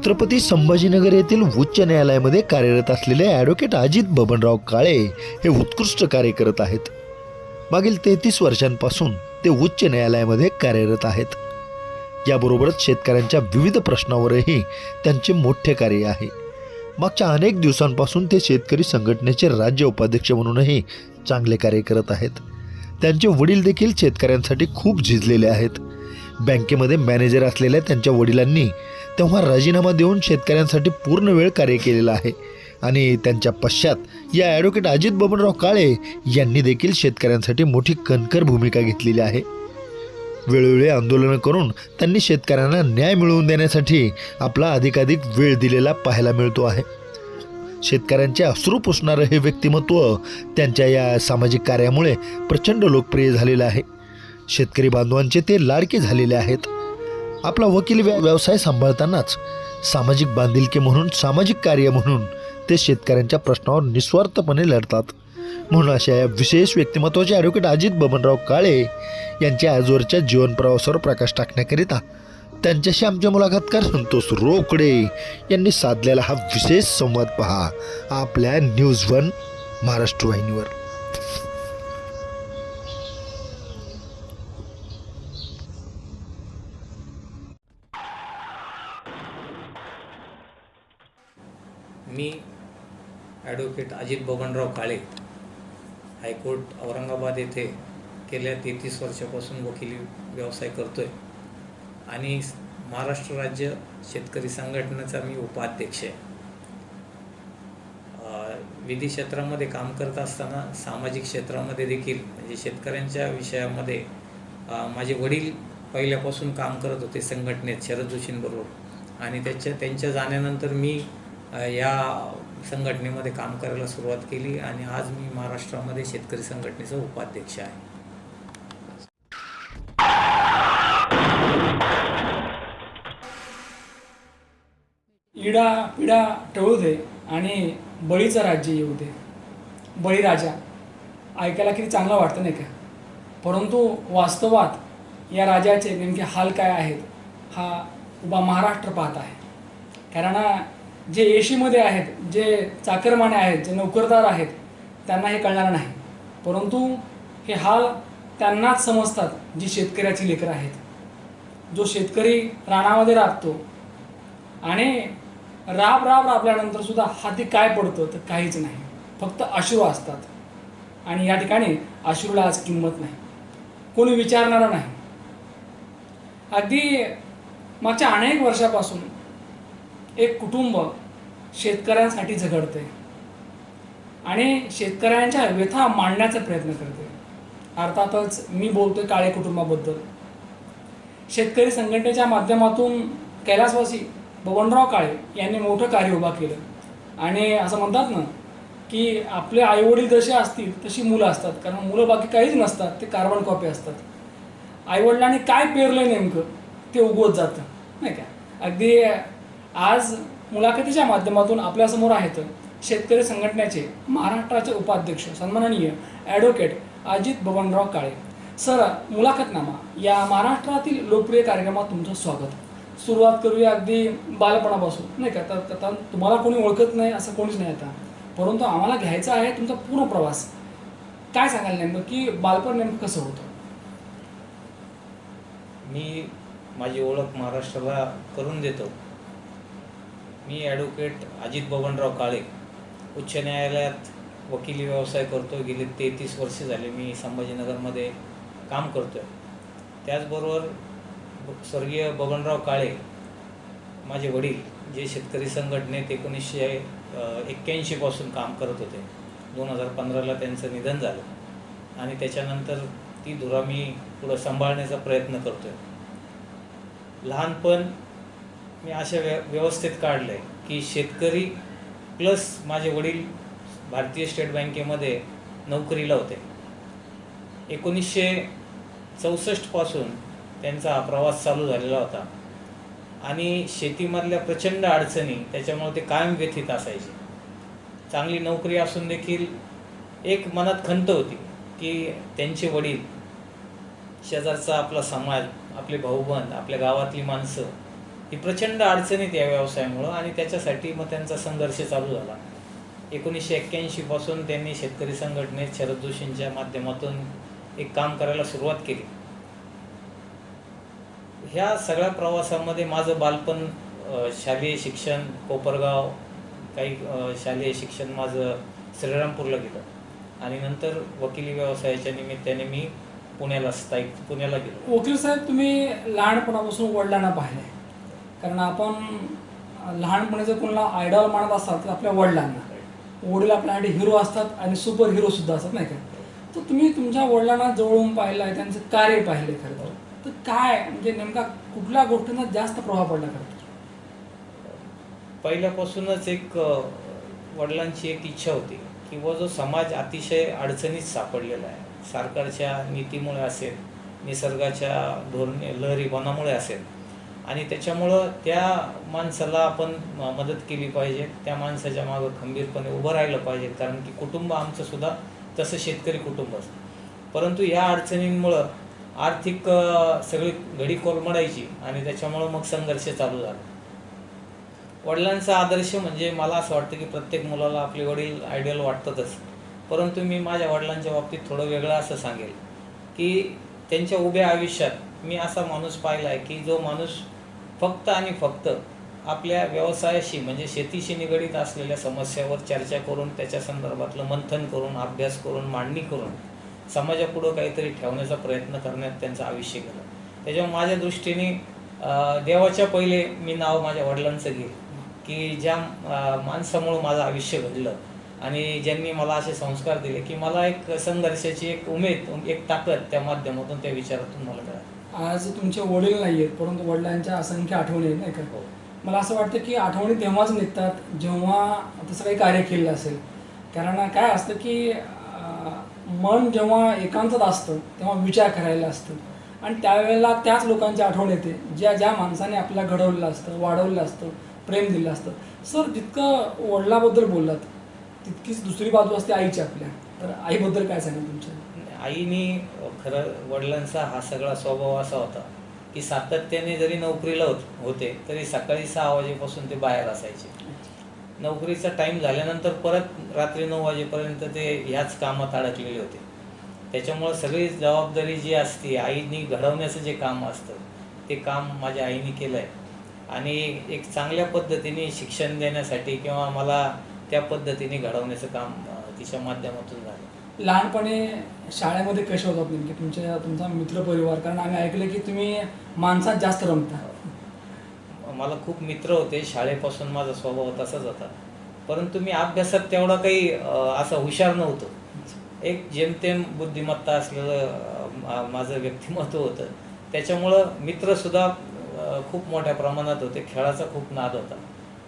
छत्रपती संभाजीनगर येथील उच्च न्यायालयामध्ये कार्यरत असलेले ॲडव्होकेट अजित बबनराव काळे हे उत्कृष्ट कार्य करत आहेत. मागील तेहतीस वर्षांपासून ते उच्च न्यायालयामध्ये कार्यरत आहेत. याबरोबरच शेतकऱ्यांच्या विविध प्रश्नावरही त्यांचे मोठे कार्य आहे. मागच्या अनेक दिवसांपासून ते शेतकरी संघटनेचे राज्य उपाध्यक्ष म्हणूनही चांगले कार्य करत आहेत. त्यांचे वडील देखील शेतकऱ्यांसाठी खूप झिजलेले आहेत. बँकेमध्ये मॅनेजर असलेल्या त्यांच्या वडिलांनी तेव्हा राजीनामा देऊन शेतकऱ्यांसाठी पूर्ण वेळ कार्य केलेलं आहे. आणि त्यांच्या पश्चात या ॲडव्होकेट अजित बबनराव काळे यांनी देखील शेतकऱ्यांसाठी मोठी कणकर भूमिका घेतलेली आहे. वेळोवेळी आंदोलनं करून त्यांनी शेतकऱ्यांना न्याय मिळवून देण्यासाठी आपला अधिकाधिक वेळ दिलेला पाहायला मिळतो आहे. शेतकऱ्यांचे अश्रू पुसणारं हे व्यक्तिमत्व त्यांच्या या सामाजिक कार्यामुळे प्रचंड लोकप्रिय झालेलं आहे. शेतकरी बांधवांचे ते लाडके झालेले आहेत. आपला वकील व्यवसाय सांभाळतानाच सामाजिक बांधिलकी म्हणून सामाजिक कार्य म्हणून ते शेतकऱ्यांच्या प्रश्नावर निस्वार्थपणे लढतात. म्हणून अशा या विशेष व्यक्तिमत्वाचे ॲडव्होकेट अजित बबनराव काळे यांच्या आजवरच्या जीवन प्रवासावर प्रकाश टाकण्याकरिता त्यांच्याशी आमचे मुलाखतकार संतोष रोकडे यांनी साधलेला हा विशेष संवाद पहा आपल्या न्यूज वन महाराष्ट्र वाहिनीवर मी advocate Ajit Babanrao Kale high court Aurangabad येथे गेल्या तेहतीस वर्षापासून वकिली व्यवसाय करतो आहे आणि महाराष्ट्र राज्य शेतकरी संघटनेचा मी उपाध्यक्ष आहे. विधी क्षेत्रामध्ये काम करत असताना सामाजिक क्षेत्रामध्ये देखील म्हणजे शेतकऱ्यांच्या विषयामध्ये माझे वडील पहिल्यापासून काम करत होते संघटनेत शरद जोशींबरोबर. आणि त्याच्या त्यांच्या जाण्यानंतर मी या संघटनेमध्ये काम करायला सुरुवात केली आणि आज मी महाराष्ट्रामध्ये शेतकरी संघटनेचा उपाध्यक्ष आहे. इडा पिडा टळू दे आणि बळीचं राज्य येऊ दे. बळीराजा ऐकायला किती चांगलं वाटतं नाही का? परंतु वास्तवात या राजाचे नेमके हाल काय आहेत हा उभा महाराष्ट्र पाहत आहे. कारण जे एशीमध्ये आहेत जे चाकरमाने आहेत जे नोकरदार आहेत त्यांना हे कळणार नाही. परंतु हे हाल त्यांनाच समजतात जी शेतकऱ्याची लेकरं आहेत. जो शेतकरी रानामध्ये राबतो आणि राब राब राबल्यानंतर सुद्धा हाती काय पडतं तर काहीच नाही. फक्त अश्रू असतात. आणि या ठिकाणी अश्रूला आज किंमत नाही. कोणी विचारणारा नाही. अगदी मागच्या अनेक वर्षापासून एक कुटुंब शेतकऱ्यांसाठी झगडते आणि शेतकऱ्यांच्या व्यथा मांडण्याचा प्रयत्न करते अर्थातच मी बोलतोय काळे कुटुंबाबद्दल. शेतकरी संघटनेच्या माध्यमातून कैलासवासी बबनराव काळे यांनी मोठं कार्य उभा केलं. आणि असं म्हणतात ना की आपले आईवडील जसे असतील तशी मुलं असतात. कारण मुलं बाकी काहीच नसतात ते कार्बन कॉपी असतात. आईवडिलांनी काय पेरलं नेमकं ते उगवत जातं. नाही का? अगदी आज मुलाखतीच्या माध्यमातून आपल्यासमोर आहेत शेतकरी संघटनेचे महाराष्ट्राचे उपाध्यक्ष सन्माननीय ॲडव्होकेट अजित बबनराव काळे. सर मुलाखतनामा. या महाराष्ट्रातील लोकप्रिय कार्यक्रमात तुमचं स्वागत. सुरुवात करूया अगदी बालपणापासून नाही का? तर तुम्हाला कोणी ओळखत नाही असं कोणीच नाही आता. परंतु आम्हाला घ्यायचा आहे तुमचा पूर्ण प्रवास. काय सांगाल नेमकं? की बालपण नेमकं कसं होतं? मी माझी ओळख महाराष्ट्राला करून देतो. मी ॲडव्होकेट अजित बबनराव काळे. उच्च न्यायालयात वकिली व्यवसाय करतो गेले तेहतीस वर्षे झाले मी संभाजीनगरमध्ये काम करतो आहे त्याचबरोबर स्वर्गीय बबनराव काळे माझे वडील जे शेतकरी संघटनेत एकोणीसशे एक्क्याऐंशीपासून काम करत होते. दोन हजार पंधराला त्यांचं निधन झालं आणि त्याच्यानंतर ती धुरा मी पुढं सांभाळण्याचा प्रयत्न करतो आहे लहानपण मी अशा व्य व्यवस्थेत काढलं आहे की शेतकरी प्लस माझे वडील भारतीय स्टेट बँकेमध्ये नोकरीला होते एकोणीसशे चौसष्टपासून त्यांचा प्रवास चालू झालेला होता. आणि शेतीमधल्या प्रचंड अडचणी त्याच्यामुळे ते कायम व्यथित असायचे. चांगली नोकरी असून देखील एक मनात खंत होती की त्यांचे वडील शेजारचा आपला समाज आपले भाऊबंद आपल्या गावातली माणसं ही प्रचंड अडचणीत या व्यवसायामुळं आणि त्याच्यासाठी मग त्यांचा संघर्ष चालू झाला. एकोणीसशे एक्क्याऐंशीपासून त्यांनी शेतकरी संघटनेत शरद जोशींच्या माध्यमातून एक काम करायला सुरुवात केली. ह्या सगळ्या प्रवासामध्ये माझं बालपण शालेय शिक्षण कोपरगाव काही शालेय शिक्षण माझं श्रीरामपूरला गेलं. आणि नंतर वकिली व्यवसायाच्या निमित्ताने मी पुण्याला स्थायिक पुण्याला गेलो. वकील साहेब तुम्ही लहानपणापासून वडिलांना पाहिले कारण आपण लहानपणी जर कोणाला आयडॉल मानत असाल तर आपल्या वडिलांना. वडील आपल्यासाठी हिरो असतात आणि सुपर हिरो सुद्धा असतात नाही का? तर तुम्ही तुमच्या वडिलांना जवळून पाहिलं आहे त्यांचं कार्य पाहिले खरं तर. तर काय म्हणजे नेमका कुठल्या गोष्टींना जास्त प्रभाव पडला खरं तर? पहिल्यापासूनच एक वडिलांची एक इच्छा होती किंवा व जो समाज अतिशय अडचणीत सापडलेला आहे सरकारच्या नीतीमुळे असेल निसर्गाच्या धोरणे लहरीपणामुळे असेल आणि त्याच्यामुळं त्या माणसाला आपण मदत केली पाहिजे. त्या माणसाच्या मागं खंबीरपणे उभं राहिलं पाहिजे. कारण की कुटुंब आमचं सुद्धा तसं शेतकरी कुटुंब असतं. परंतु या अडचणींमुळं आर्थिक सगळी घडी कोलमडायची आणि त्याच्यामुळं मग संघर्ष चालू झाला. वडिलांचा आदर्श म्हणजे मला असं वाटतं की प्रत्येक मुलाला आपले वडील आयडियल वाटतातच. परंतु मी माझ्या वडिलांच्या बाबतीत थोडं वेगळं असं सांगेल की त्यांच्या उभ्या आयुष्यात मी असा माणूस पाहिला आहे की जो माणूस फक्त आणि फक्त आपल्या व्यवसायाशी म्हणजे शेतीशी निगडीत असलेल्या समस्यावर चर्चा करून त्याच्या संदर्भातलं मंथन करून अभ्यास करून मांडणी करून समाजापुढं काहीतरी ठेवण्याचा प्रयत्न करण्यात त्यांचं आयुष्य गेलं. त्याच्यामुळे माझ्या दृष्टीने देवाच्या पहिले मी नाव माझ्या वडिलांचं घेईल की ज्या माणसामुळं माझं आयुष्य घडलं. आणि ज्यांनी मला असे संस्कार दिले की मला एक संघर्षाची एक उमेद एक ताकद त्या माध्यमातून त्या विचारातून मला कळाली आज तुमचे वडील नाही आहेत परंतु वडिलांच्या असंख्य आठवणी आहेत नाही का? हो. मला असं वाटतं की आठवणी तेव्हाच निघतात जेव्हा तसं काही कार्य केलेलं असेल. कारण काय असतं की मन जेव्हा एकांतात असतं तेव्हा विचार करायला असतं. आणि त्यावेळेला त्याच लोकांची आठवण येते ज्या ज्या माणसाने आपल्याला घडवलेलं असतं वाढवलेलं असतं प्रेम दिलं असतं. सर जितकं वडिलाबद्दल बोललात तितकीच दुसरी बाजू असते आईची आपल्या. तर आईबद्दल काय सांगाल तुमच्या? आईने खरं वडिलांचा हा सगळा स्वभाव असा होता की सातत्याने जरी नोकरीला होत होते तरी सकाळी सहा वाजेपासून ते बाहेर असायचे. नोकरीचा टाईम झाल्यानंतर परत रात्री नऊ वाजेपर्यंत ते ह्याच कामात अडकलेले होते. त्याच्यामुळं सगळी जबाबदारी जी असते आईनी घडवण्याचं जे काम असतं ते काम माझ्या आईने केलं आहे आणि एक चांगल्या पद्धतीने शिक्षण देण्यासाठी किंवा मला त्या पद्धतीने घडवण्याचं काम तिच्या माध्यमातून झालं. लहानपणी शाळेमध्ये कसे होतात नेमके? तुमच्या तुमचा मित्रपरिवार? कारण आम्ही ऐकलं की तुम्ही माणसात जास्त रमता. मला खूप मित्र होते. शाळेपासून माझा स्वभाव तसाच होता. परंतु मी अभ्यासात तेवढा काही असा हुशार नव्हतो. एक जेमतेम बुद्धिमत्ता असलेलं माझं व्यक्तिमत्व होतं. त्याच्यामुळं मित्रसुद्धा खूप मोठ्या प्रमाणात होते. खेळाचा खूप नाद होता.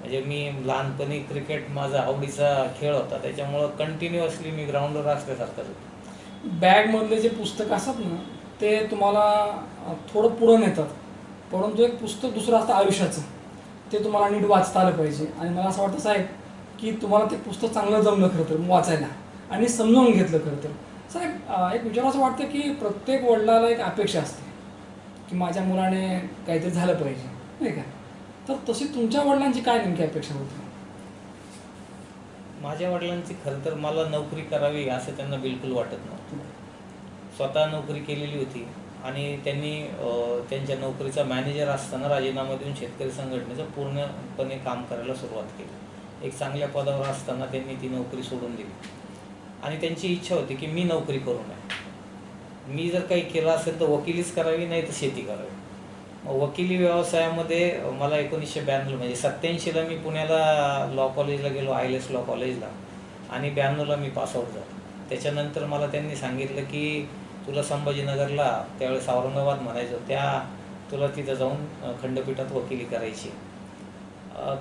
म्हणजे मी लहानपणी क्रिकेट माझा आवडीचा खेळ होता. त्याच्यामुळं कंटिन्युअसली मी ग्राउंडवर असल्यासारखंच होतो. बॅगमधले जे पुस्तक असतात ना ते तुम्हाला थोडं पुढं नेतात. परंतु एक पुस्तक दुसरं असतं आयुष्याचं. ते तुम्हाला नीट वाचता आलं पाहिजे. आणि मला असं वाटतं साहेब की तुम्हाला ते पुस्तक चांगलं जमलं खरं तर वाचायला. आणि समजावून घेतलं खरं तर. साहेब एक विचार असं वाटतं की प्रत्येक वडिलाला एक अपेक्षा असते की माझ्या मुलाने काहीतरी झालं पाहिजे. नाही का? तर तशी तुमच्या वडिलांची काय नेमकी अपेक्षा होती? माझ्या वडिलांची खरं तर मला नोकरी करावी असं त्यांना बिलकुल वाटत नव्हतं. स्वतः नोकरी केलेली होती आणि त्यांनी त्यांच्या नोकरीचा मॅनेजर असताना राजीनामा देऊन शेतकरी संघटनेचं पूर्णपणे काम करायला सुरुवात केली. एक चांगल्या पदावर असताना त्यांनी ती नोकरी सोडून दिली. आणि त्यांची इच्छा होती की मी नोकरी करू नये. मी जर काही केलं असेल तर वकिलीच करावी नाही तर शेती करावी. वकिली व्यवसायामध्ये मला एकोणीसशे ब्याण्णव म्हणजे सत्याऐंशीला मी पुण्याला लॉ कॉलेजला गेलो आय एल एस लॉ. कॉलेजला आणि ब्याण्णवला मी पासआउट झालो. त्याच्यानंतर मला त्यांनी सांगितलं की तुला संभाजीनगरला त्यावेळेस औरंगाबाद म्हणायचं त्या तुला तिथं जाऊन खंडपीठात वकिली करायची.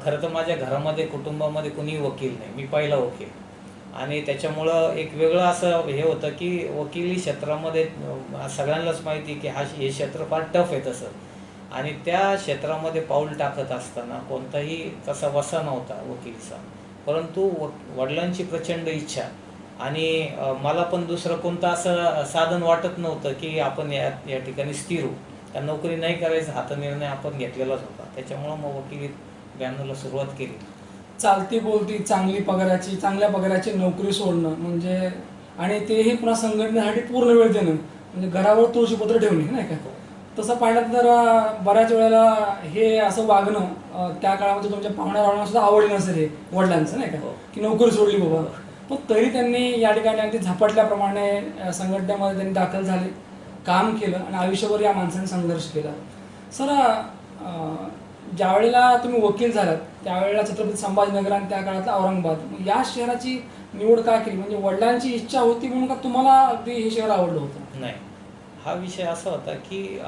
खरं तर माझ्या घरामध्ये कुटुंबामध्ये कुणीही वकील नाही. मी पहिला वकील. आणि त्याच्यामुळं एक वेगळं असं हे होतं की वकिली क्षेत्रामध्ये सगळ्यांनाच माहिती की हा हे क्षेत्र फार टफ आहे तसं. आणि त्या क्षेत्रामध्ये पाऊल टाकत असताना कोणताही तसा वसा नव्हता वकिलीचा. परंतु व वडिलांची प्रचंड इच्छा. आणि मला पण दुसरं कोणतं असं साधन वाटत नव्हतं की आपण या या ठिकाणी स्थिर होऊ. त्या नोकरी नाही करायचा हा तर निर्णय आपण घेतलेलाच होता. त्याच्यामुळं मग वकिलीत ब्याण्णवला सुरुवात केली. चालती बोलती चांगली पगाराची चांगल्या पगाराची नोकरी सोडणं म्हणजे आणि तेही पुन्हा संघटनेसाठी पूर्ण वेळ देणं. म्हणजे घरावर तुळशीपत्र ठेवणे नाही का? तसं पाहिलं तर बऱ्याच वेळेला हे असं वागणं त्या काळामध्ये तुमच्या पाहुण्या रावणाला सुद्धा आवडलं नसेल हे वडिलांचं नाही का? हो. की नोकरी सोडली बाबा. पण तरी त्यांनी या ठिकाणी अगदी झपाटल्याप्रमाणे संघटनेमध्ये त्यांनी दाखल झाले काम केलं आणि आयुष्यभर या माणसाने संघर्ष केला. सर ज्या वेळेला तुम्ही वकील झालात त्यावेळेला छत्रपती संभाजीनगर आणि त्या काळातला औरंगाबाद या शहराची निवड का केली? म्हणजे वडिलांची इच्छा होती म्हणून का तुम्हाला अगदी हे शहर आवडलं होतं? नाही. हा विषय असा होता की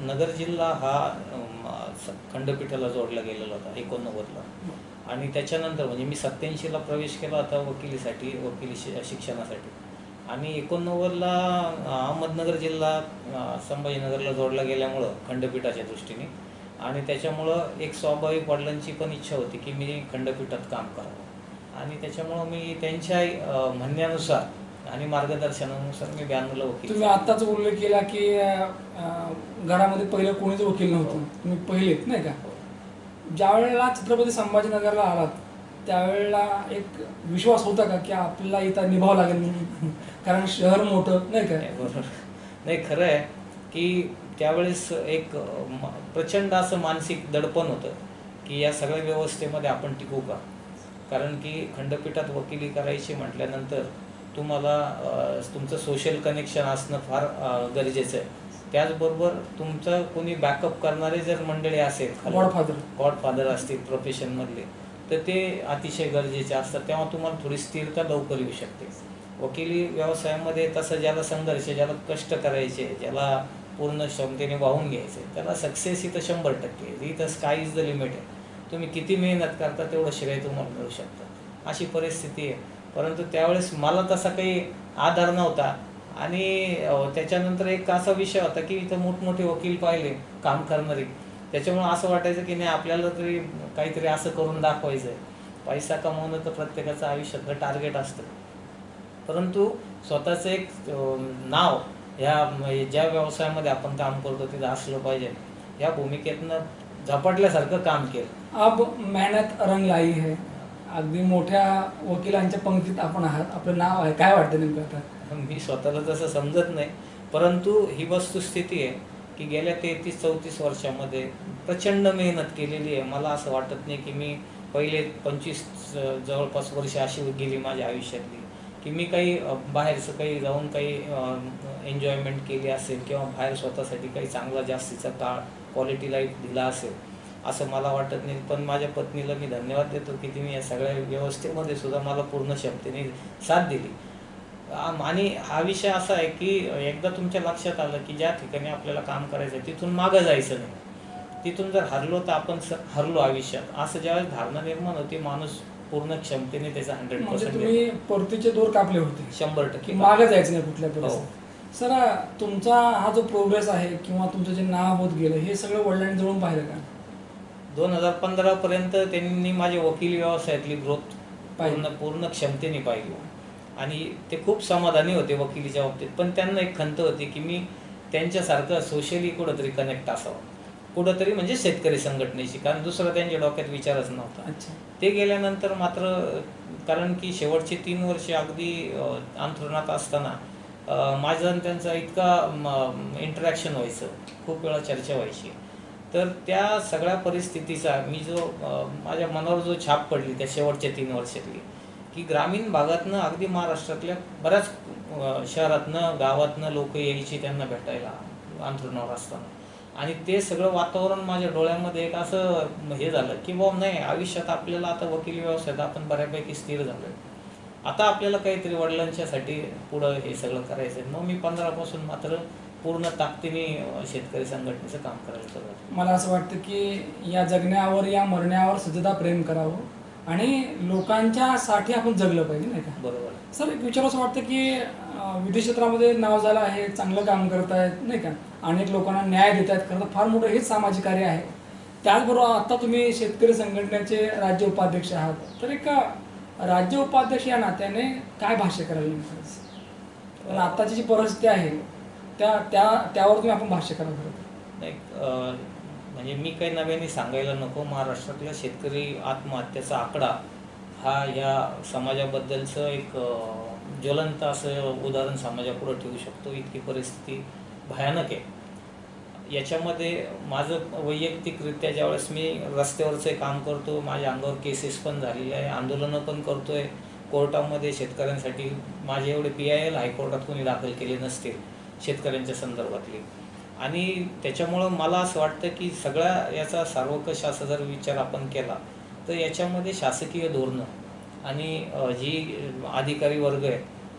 नगर जिल्हा हा स- खंडपीठाला जोडला गेलेला होता एकोणनव्वदला. आणि त्याच्यानंतर म्हणजे मी सत्याऐंशीला प्रवेश केला होता वकिलीसाठी वकिली शि- शिक्षणासाठी. आणि एकोणनव्वदला अहमदनगर जिल्हा संभाजीनगरला जोडला गेल्यामुळं खंडपीठाच्या दृष्टीने. आणि त्याच्यामुळं एक स्वाभाविक वडिलांची पण इच्छा होती की मी खंडपीठात काम करावं. आणि त्याच्यामुळं मी त्यांच्या म्हणण्यानुसार आणि मार्गदर्शनानुसार मी ब्याण्णवला वकील तुम्ही आत्ताच उल्लेख केला की घरामध्ये पहिलं कोणीच वकील नव्हतं. तुम्ही पहिलेत नाही का? ज्या वेळेला छत्रपती संभाजीनगरला आलात त्यावेळेला एक विश्वास होता का की आपल्याला इथं निभावं लागेल म्हणून? कारण शहर मोठं नाही का? नाही, बरोबर. नाही खरं आहे की त्यावेळेस एक प्रचंड असं मानसिक दडपण होतं की या सगळ्या व्यवस्थेमध्ये आपण टिकू का? कारण की खंडपीठात वकिली करायची म्हटल्यानंतर तुम्हाला तुमचं सोशल कनेक्शन असणं फार गरजेचं आहे. त्याचबरोबर तुमचं कोणी बॅकअप करणारे जर मंडळी असेल Godfather. गॉडफादर असतील प्रोफेशनमधले तर ते अतिशय गरजेचे असतात. तेव्हा तुम्हाला थोडी स्थिरता लवकर येऊ शकते. वकिली व्यवसायामध्ये तसं ज्याला संघर्ष ज्याला कष्ट करायचे ज्याला पूर्ण क्षमतेने वाहून घ्यायचे त्याला सक्सेस इथं शंभर टक्के. इथं स्काय इज द लिमिट आहे. तुम्ही किती मेहनत करता तेवढं श्रेय तुम्हाला मिळू शकतं. अशी परिस्थिती आहे. परंतु त्यावेळेस मला तसा काही आधार नव्हता. आणि त्याच्यानंतर एक असा विषय होता की इथं मोठमोठे वकील पाहिले काम करणारे. त्याच्यामुळे असं वाटायचं की नाही आपल्याला तरी काहीतरी असं करून दाखवायचं आहे पैसा कमवणं तर प्रत्येकाचं आयुष्यातलं टार्गेट असतं. परंतु स्वतःचं एक नाव ह्या म्हणजे ज्या व्यवसायामध्ये आपण काम करतो तिथं असलं पाहिजे. या भूमिकेतनं झपाटल्यासारखं काम केलं. अब मेहनत रंग लाई है. अगदी मोठ्या वकिलांच्या पंक्तीत आपण आहात. आपलं नाव आहे. काय वाटतं नेमकं आता? मी स्वतःला तसं समजत नाही. परंतु ही वस्तुस्थिती आहे की गेल्या तेहतीस चौतीस वर्षामध्ये प्रचंड मेहनत केलेली आहे. मला असं वाटत नाही की मी पहिले पंचवीस जवळपास वर्ष अशी गेली माझ्या आयुष्यातली. की मी काही बाहेरचं काही जाऊन काही एन्जॉयमेंट केली असेल किंवा बाहेर स्वतःसाठी काही चांगला जास्तीचा काळ क्वालिटी लाईफ दिला असेल. असं मला वाटत नाही. पण माझ्या पत्नीला मी धन्यवाद देतो की तिने या सगळ्या व्यवस्थेमध्ये सुद्धा मला पूर्ण क्षमतेने साथ दिली. आणि हा विषय असा आहे की एकदा तुमच्या लक्षात आलं की ज्या ठिकाणी आपल्याला काम करायचं आहे तिथून मागं जायचं नाही. तिथून जर हरलो तर आपण हरलो आयुष्यात. असं ज्यावेळेस धारणा निर्माण होते माणूस पूर्ण क्षमतेने त्याचा हंड्रेड म्हणजे पर्सेंट परतीचे दोर कापले होते. शंभर टक्के. मागे जायचं नाही कुठल्या हो. सर तुमचा हा जो प्रोग्रेस आहे किंवा तुमचं जे नाव होत गेलं हे सगळं वडिलांनी जवळून पाहिलं का? दोन हजार पंधरा पर्यंत त्यांनी माझ्या वकील व्यवसायातली ग्रोथ पाहिली. पूर्ण पूर्ण क्षमतेने पाहिली. आणि ते खूप समाधानी होते वकिलीच्या बाबतीत. पण त्यांना एक खंत होती की मी त्यांच्यासारखं सोशली कुठंतरी कनेक्ट असावं. कुठंतरी म्हणजे शेतकरी संघटनेशी. कारण दुसरा त्यांच्या डोक्यात विचारच नव्हता. अच्छा. ते गेल्यानंतर मात्र कारण की शेवटचे तीन वर्ष अगदी अंथरुणात असताना माझं आणि त्यांचा इतका इंटरॅक्शन व्हायचं. खूप वेळा चर्चा व्हायची. तर त्या सगळ्या परिस्थितीचा मी जो माझ्या मनावर जो छाप पडली त्या शेवटच्या तीन वर्षातली की ग्रामीण भागातनं अगदी महाराष्ट्रातल्या बऱ्याच शहरातनं गावातनं लोक यायची त्यांना भेटायला अंथरुणावर असताना. आणि ते सगळं वातावरण माझ्या डोळ्यामध्ये एक असं हे झालं की बाबा नाही आयुष्यात आपल्याला आता वकील व्यवसायात आपण बऱ्यापैकी स्थिर झालोय. आता आपल्याला काहीतरी वडिलांच्यासाठी पुढं हे सगळं करायचं आहे मग मी पंधरापासून मात्र पूर्ण ताकदीने शेतकरी संघटनेचं काम करायला सुरुवात. मला असं वाटतं की या जगण्यावर या मरण्यावर सतता प्रेम करावं आणि लोकांच्या साठी आपण जगलं पाहिजे नाही का? बरोबर. सर एक विचार असं वाटतं की विधी क्षेत्रामध्ये नाव झालं आहे चांगलं काम करत आहेत नाही का? अनेक लोकांना न्याय देत आहेत खरं तर फार मोठं हेच सामाजिक कार्य आहे. त्याचबरोबर आता तुम्ही शेतकरी संघटनेचे राज्य उपाध्यक्ष आहात. तर एक राज्य उपाध्यक्ष या नात्याने काय भाष्य करायला आत्ताची जी परिस्थिती आहे त्या त्या त्यावर तुम्ही आपण भाष्य करा खरं नाही म्हणजे मी काही नव्याने सांगायला नको. महाराष्ट्रातला शेतकरी आत्महत्येचा आकडा हा या समाजाबद्दलचं एक ज्वलंत असं उदाहरण समाजापुढं ठेवू शकतो. इतकी परिस्थिती भयानक आहे. याच्यामध्ये माझं वैयक्तिकरित्या ज्यावेळेस मी रस्त्यावरचं काम करतो माझ्या अंगावर केसेस पण झालेले आहे आंदोलनं पण करतोय. कोर्टामध्ये शेतकऱ्यांसाठी माझे एवढे पी आय एल हायकोर्टात कोणी दाखल केले नसतील. शेतकऱ्यांच्या संदर्भातले. आणि त्याच्यामुळं मला असं वाटतं की सगळ्या याचा सार्वकष असा जर विचार आपण केला तर याच्यामध्ये शासकीय धोरणं आणि जी अधिकारी वर्ग आहे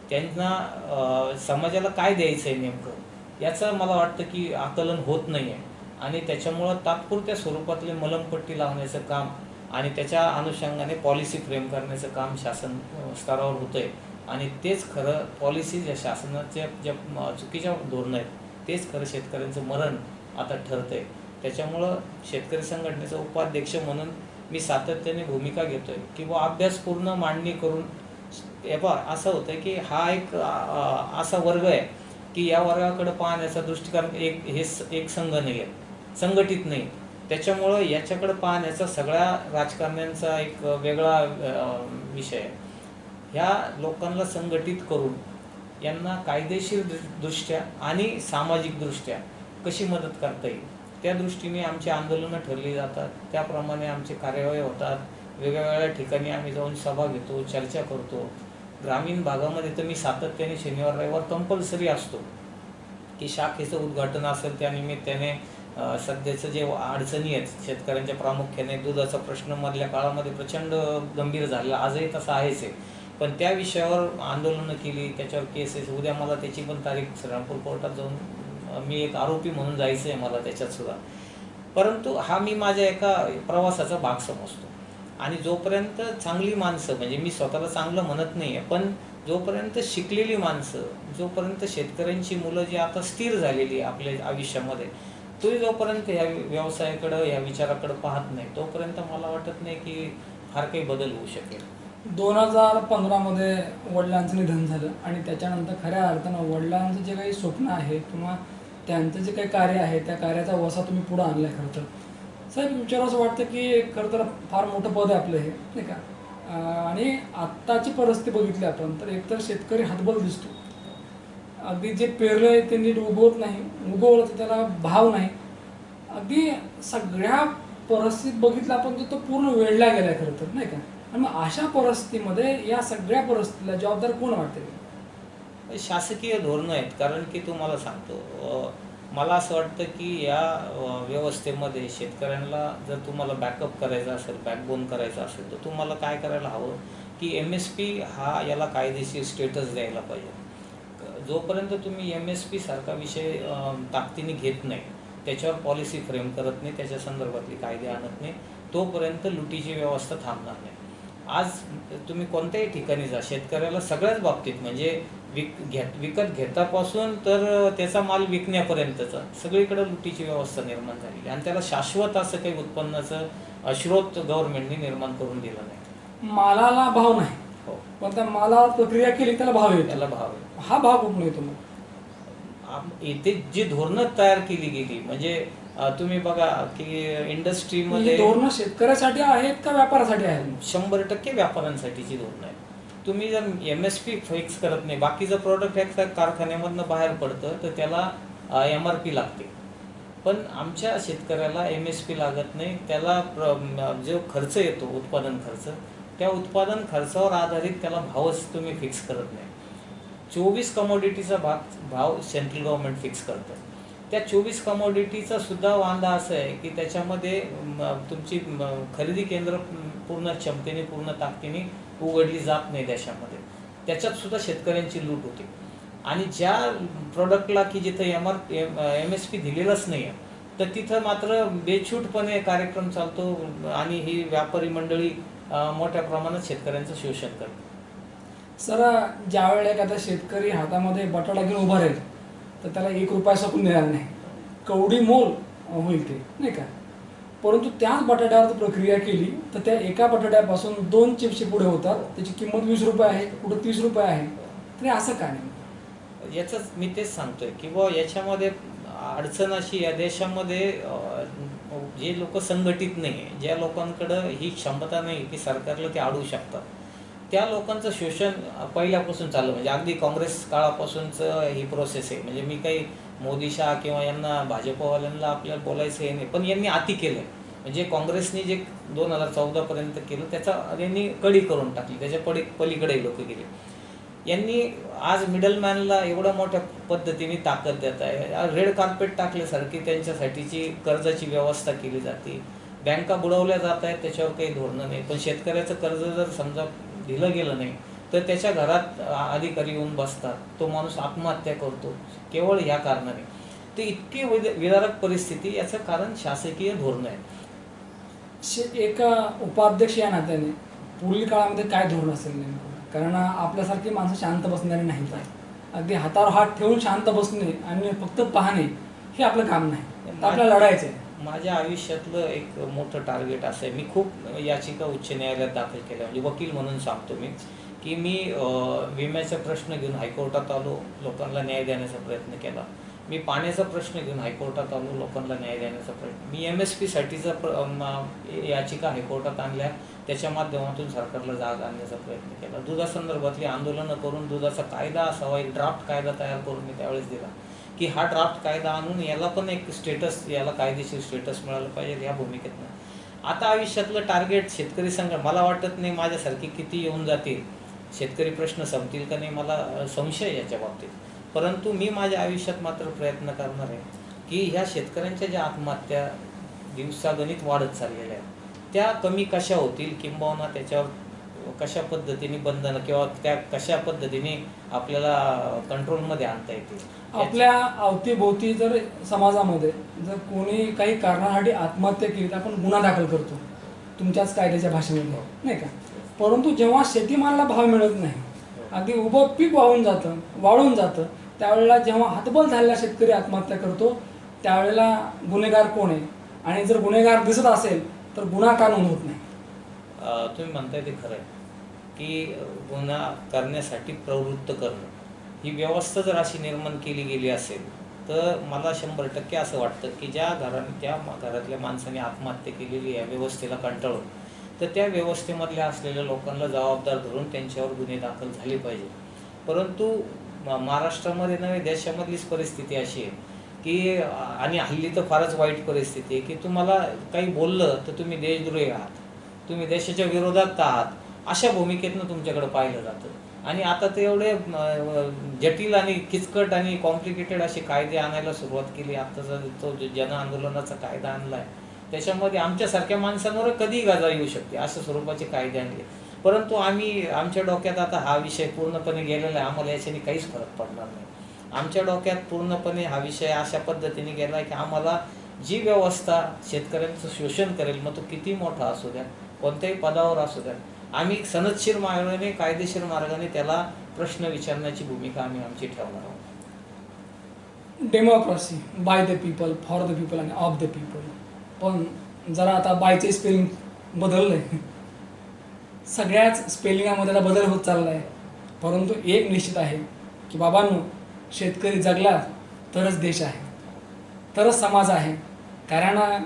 त्यांना समाजाला काय द्यायचं आहे नेमकं याचं मला वाटतं की आकलन होत नाही आहे आणि त्याच्यामुळं तात्पुरत्या स्वरूपातले मलमपट्टी लावण्याचं काम आणि त्याच्या अनुषंगाने पॉलिसी फ्रेम करण्याचं काम शासन स्तरावर होतं आहे आणि तेच खरं पॉलिसी ज्या शासनाच्या ज्या चुकीच्या धोरणं आहेत तेच खरं शेतकऱ्यांचं मरण आता ठरतं आहे त्याच्यामुळं शेतकरी संघटनेचा उपाध्यक्ष म्हणून मी सातत्याने भूमिका घेतोय किंवा अभ्यासपूर्ण मांडणी करून हे पहा असं होतं की हा एक असा वर्ग आहे की या वर्गाकडे पाहण्याचा दृष्टिकोन एक हे स- एक संघ नाही आहे संघटित नाही. त्याच्यामुळं याच्याकडे पाहण्याचा सगळ्या राजकारण्यांचा एक वेगळा विषय आहे. ह्या लोकांना संघटित करून यांना कायदेशीर दृ- दृष्ट्या आणि सामाजिकदृष्ट्या कशी मदत करता येईल? त्या दृष्टीने आमची आंदोलनं ठरली जातात. त्याप्रमाणे आमचे कार्यवाही होतात. वेगवेगळ्या ठिकाणी आम्ही जाऊन सभा घेतो चर्चा करतो. ग्रामीण भागामध्ये तर मी सातत्याने शनिवार रविवार कंपल्सरी असतो. की शाखेचं उद्घाटन असेल त्या निमित्ताने सध्याचं जे अडचणी आहेत शेतकऱ्यांच्या प्रामुख्याने दुधाचा प्रश्न मधल्या काळामध्ये प्रचंड गंभीर झालेला. आजही तसा आहेच आहे. पण त्या विषयावर आंदोलनं केली त्याच्यावर केसेस उद्या मला त्याची पण तारीख श्रीरामपूर कोर्टात जाऊन मी एक आरोपी म्हणून जायचं आहे मला त्याच्यात सुद्धा. परंतु हा मी माझ्या एका प्रवासाचा भाग समजतो. आणि जोपर्यंत चांगली माणसं म्हणजे मी स्वतःला चांगलं म्हणत नाही आहे पण जोपर्यंत शिकलेली माणसं जोपर्यंत शेतकऱ्यांची मुलं जी आता स्थिर झालेली आहे आपल्या आयुष्यामध्ये तो जोपर्यंत ह्या व्यवसायाकडं ह्या विचाराकडं पाहत नाही तोपर्यंत मला वाटत नाही की फार काही बदल होऊ शकेल. दोन हजार पंधरामध्ये वडिलांचं निधन झालं आणि त्याच्यानंतर खऱ्या अर्थानं वडिलांचं जे काही स्वप्न आहे किंवा त्यांचं जे काही कार्य आहे त्या कार्याचा वसा तुम्ही पुढं आणला आहे खरं तर. साहेब विचार असं वाटतं की खरं तर फार मोठं पद आहे आपलं हे नाही का? आणि आत्ताची परिस्थिती बघितली आपण तर एकतर शेतकरी हातबल दिसतो. अगदी जे पेरलं आहे ते नीट उगवत नाही उगवलं तर त्याला भाव नाही. अगदी सगळ्या परिस्थितीत बघितलं आपण तर तो पूर्ण वेळला गेलाय खरं तर नाही का? आणि मग अशा परिस्थितीमध्ये या सगळ्या परिस्थितीला जबाबदार कोण वाटते शासकीय धोरणं आहेत. कारण की तुम्हाला सांगतो मला असं वाटतं की या व्यवस्थेमध्ये शेतकऱ्यांना जर तुम्हाला बॅकअप करायचा असेल बॅकबोन करायचा असेल तर तुम्हाला काय करायला हवं? की एम एस पी हा याला कायदेशीर स्टेटस द्यायला पाहिजे. जोपर्यंत तुम्ही एम एस पी सारखा विषय ताकदीने घेत नाही त्याच्यावर पॉलिसी फ्रेम करत नाही त्याच्या संदर्भातली कायदे आणत नाही तोपर्यंत लुटीची व्यवस्था थांबणार नाही. आज तुम्ही कोणत्याही ठिकाणी जा शेतकऱ्याला सगळ्याच बाबतीत म्हणजे विक घेत विकत घेतापासून तर त्याचा माल विकण्यापर्यंतचा. सगळीकडे लुटीची व्यवस्था निर्माण झालेली आहे. आणि त्याला शाश्वत असं काही उत्पन्नाचं अ, स्रोत गव्हर्नमेंटने निर्माण करून दिला नाही. मालाला भाव नाही. हो. पण त्या मालावर प्रक्रिया केली त्याला भाव येतो. त्याला भाव आहे हा भाव कुठून येतो मग इथे जी धोरणं तयार केली गेली म्हणजे तुम्ही बघा की इंडस्ट्रीमध्ये धोरणं शेतकऱ्यासाठी आहेत का व्यापारासाठी आहेत? शंभर टक्के व्यापाऱ्यांसाठीची धोरणं आहे तुम्ही जर एम एस पी फिक्स करत नाही बाकीचं प्रोडक्ट एका कारखान्यामधनं बाहेर पडतं तर त्याला एम आर पी लागते. पण आमच्या शेतकऱ्याला एम एस पी लागत नाही त्याला जो खर्च येतो उत्पादन खर्च त्या उत्पादन खर्चावर आधारित त्याला भावच तुम्ही फिक्स करत नाही. चोवीस कमोडिटीचा भाग भाव सेंट्रल गव्हर्नमेंट फिक्स करतं. त्या चोवीस कमोडिटीचा सुद्धा वांदा असा आहे की त्याच्यामध्ये तुमची खरेदी केंद्र पूर्ण क्षमतेने पूर्ण ताकदीने उघडली जात नाही देशामध्ये. त्याच्यात सुद्धा शेतकऱ्यांची लूट होते. आणि ज्या प्रोडक्टला की जिथं M R M S P दिलेलाच नाही आहे तर तिथं मात्र बेछूटपणे कार्यक्रम चालतो आणि ही व्यापारी मंडळी मोठ्या प्रमाणात शेतकऱ्यांचं शोषण करते. सर ज्यावेळेला एखादा शेतकरी हातामध्ये बटाटा घेऊन उभा राहील तर त्याला एक रुपया सकून देणार नाही. कवडी मोल होईल ते नाही का? परंतु त्याच बटाट्यावर प्रक्रिया केली तर त्या एका बटाट्यापासून दोन चिप्सचे पुढे होतात. त्याची किंमत वीस रुपये आहे कुठं तीस रुपये आहे. तरी असं का नाही? याचंच मी तेच सांगतोय की बा याच्यामध्ये अडचण अशी या देशामध्ये जे लोक संघटित नाही आहे ज्या लोकांकडं ही क्षमता नाही की सरकारला ते अडवू शकतात. त्या लोकांचं शोषण पहिल्यापासून चाललं म्हणजे अगदी काँग्रेस काळापासूनचं ही प्रोसेस आहे. म्हणजे मी काही मोदी शाह किंवा यांना भाजपवाल्यांना आपल्याला बोलायचं हे नाही. पण यांनी अति केलं म्हणजे काँग्रेसने जे दोन हजार चौदापर्यंत केलं त्याचा यांनी कडी करून टाकली. त्याच्या पडी पलीकडे लोक गेले. यांनी आज मिडलमॅनला एवढ्या मोठ्या पद्धतीने ताकद देत आहे. रेड कार्पेट टाकल्यासारखी त्यांच्यासाठीची कर्जाची व्यवस्था केली जाते. बँका बुडवल्या जात आहेत त्याच्यावर काही धोरणं नाही. पण शेतकऱ्याचं कर्ज जर समजा दिलं गेलं नाही. तर त्याच्या घरात अधिकारी येऊन बसतात. तो माणूस आत्महत्या करतो. केवळ या कारणाने. ते इतकी विदारक परिस्थिती याचं कारण शासकीय धोरण आहे. शे एक उपाध्यक्ष या नात्याने पुढील काळामध्ये काय धोरण असेल नेमकं? कारण आपल्यासारखी माणसं शांत बसणारी नाहीत. अगदी हातावर हात ठेवून शांत बसणे आणि फक्त पाहणे हे आपलं काम नाही. तर आपल्याला लढायचं आहे माझ्या आयुष्यातलं एक मोठं टार्गेट असं आहे. मी खूप याचिका उच्च न्यायालयात दाखल केल्या. म्हणजे वकील म्हणून सांगतो मी की मी विम्याचा प्रश्न घेऊन हायकोर्टात आलो लोकांना न्याय देण्याचा प्रयत्न केला. मी पाण्याचा प्रश्न घेऊन हायकोर्टात आलो लोकांना न्याय देण्याचा प्रयत्न. मी एम एस पीसाठीचा प्र याचिका हायकोर्टात आणल्या. त्याच्या माध्यमातून सरकारला जाग आणण्याचा प्रयत्न केला. दुधासंदर्भातली आंदोलनं करून दुधाचा कायदा असावा एक ड्राफ्ट कायदा तयार करून मी त्यावेळेस दिला. की हा ड्राफ्ट कायदा आणून याला पण एक स्टेटस याला कायदेशीर स्टेटस मिळालं पाहिजे या भूमिकेतनं. आता आयुष्यातलं टार्गेट शेतकरी संघ मला वाटत नाही माझ्यासारखी किती येऊन जातील. शेतकरी प्रश्न संपतील का नाही मला संशय याच्या बाबतीत. परंतु मी माझ्या आयुष्यात मात्र प्रयत्न करणार आहे की ह्या शेतकऱ्यांच्या ज्या आत्महत्या दिवसागणित वाढत चाललेल्या आहेत त्या कमी कशा होतील किंबहुना त्याच्यावर कशा पद्धतीने बंधनं किंवा त्या कशा पद्धतीने आपल्याला कंट्रोलमध्ये आणता येतील. आपल्या अवतीभोवती जर समाजामध्ये जर कोणी काही कारणासाठी आत्महत्या केली तर आपण गुन्हा दाखल करतो. तुमच्याच कायद्याच्या भाषेमध्ये. नाही का? परंतु जेव्हा शेतीमालाला भाव मिळत नाही अगदी उभं पीक वाहून जातं वाढून जातं त्यावेळेला जेव्हा हातबल झालेला शेतकरी आत्महत्या करतो त्यावेळेला गुन्हेगार कोण आहे? आणि जर गुन्हेगार दिसत असेल तर गुन्हा का नोंद होत नाही? तुम्ही म्हणताय ते खरं आहे की गुन्हा करण्यासाठी प्रवृत्त करणं. ही व्यवस्था जर अशी निर्माण केली गेली असेल तर मला शंभर टक्के असं वाटतं की ज्या घराने त्या घरातल्या माणसाने आत्महत्या केलेली आहे व्यवस्थेला कंटाळून तर त्या व्यवस्थेमधल्या असलेल्या लोकांना जबाबदार धरून त्यांच्यावर गुन्हे दाखल झाले पाहिजे. परंतु म- महाराष्ट्रामध्ये नव्हे देशामधलीच परिस्थिती अशी आहे की आणि हल्ली तर फारच वाईट परिस्थिती आहे की तुम्हाला काही बोललं तर तुम्ही देशद्रोही आहात तुम्ही देशाच्या विरोधात आहात अशा भूमिकेतनं तुमच्याकडे पाहिलं जातं. आणि आता ते एवढे जटिल आणि किचकट आणि कॉम्प्लिकेटेड असे कायदे आणायला सुरुवात केली. आत्ताचा तो जो जन आंदोलनाचा कायदा आणलाय त्याच्यामध्ये आमच्यासारख्या माणसांवर कधीही गाजा येऊ शकते अशा स्वरूपाचे कायदे आणले. परंतु आम्ही आमच्या डोक्यात आता हा विषय पूर्णपणे गेलेला आहे. आम्हाला याच्याने काहीच फरक पडणार नाही. आमच्या डोक्यात पूर्णपणे हा विषय अशा पद्धतीने गेला आहे की आम्हाला जी व्यवस्था शेतकऱ्यांचं शोषण करेल मग तो किती मोठा असू द्या कोणत्याही पदावर असू द्या आम्ही सनदशीर मार्गाने कायदेशीर मार्गाने त्याला प्रश्न विचारण्याची भूमिका आम्ही आमची ठेवणार आहोत. Democracy by the people for the people आणि ऑफ द पीपल पण जरा आता बायचे स्पेलिंग बदललं आहे सगळ्याच स्पेलिंगामध्ये आता बदल होत चालला आहे परंतु एक निश्चित आहे की बाबांनो शेतकरी जगला तरच देश आहे तरच समाज आहे. कारण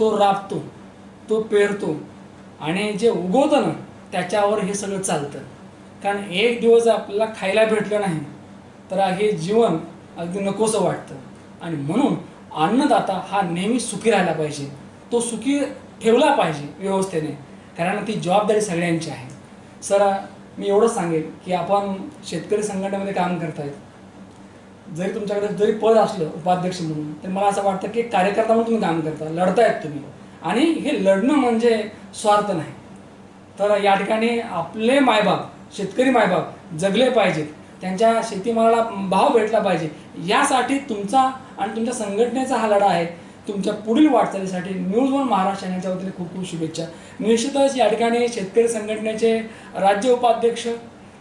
तो राबतो तो पेरतो आणि जे उगवतं ना त्याच्यावर हे सगळं चालतं. कारण एक दिवस आपल्याला खायला भेटलं नाही तर हे जीवन अगदी नकोसं वाटतं. आणि म्हणून अन्नदाता हा नेहमी सुखी राहिला पाहिजे. तो सुखी ठेवला पाहिजे व्यवस्थेने. कारण ती जबाबदारी सगळ्यांची आहे. सर मी एवढं सांगेन की आपण शेतकरी संघटनेमध्ये काम करतायत. जरी तुमच्याकडे जरी पद असलं उपाध्यक्ष म्हणून तर मला असं वाटतं की कार्यकर्ता म्हणून तुम्ही काम करता. लढतायत तुम्ही. आणि हे लढणं म्हणजे स्वार्थ नाही. तर या ठिकाणी आपले मायबाप शेतकरी मायबाप जगले पाहिजेत. त्यांच्या शेतीमालाला भाव भेटला पाहिजे. यासाठी तुमचा आणि तुमच्या संघटनेचा हा लढा आहे. तुमच्या पुढील वाटचालीसाठी न्यूज वन महाराष्ट्र यांच्या वतीने खूप खूप शुभेच्छा. निश्चितच या ठिकाणी शेतकरी संघटनेचे राज्य उपाध्यक्ष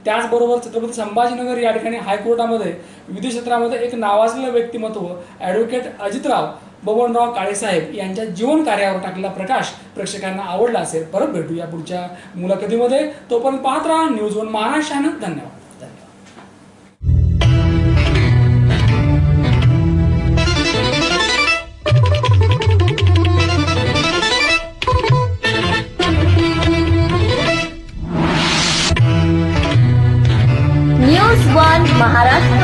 त्याचबरोबर छत्रपती संभाजीनगर या ठिकाणी हायकोर्टामध्ये विधी क्षेत्रामध्ये एक नावाजलेलं व्यक्तिमत्व ॲडव्होकेट अजितराव बबनराव काळेसाहेब यांच्या जीवन कार्यावर टाकलेला प्रकाश प्रेक्षकांना आवडला असेल. परत भेटू या पुढच्या मुलाखतीमध्ये. तोपर्यंत पाहत राहा न्यूज वन महाराष्ट्रानं धन्यवाद. महाराष्ट्र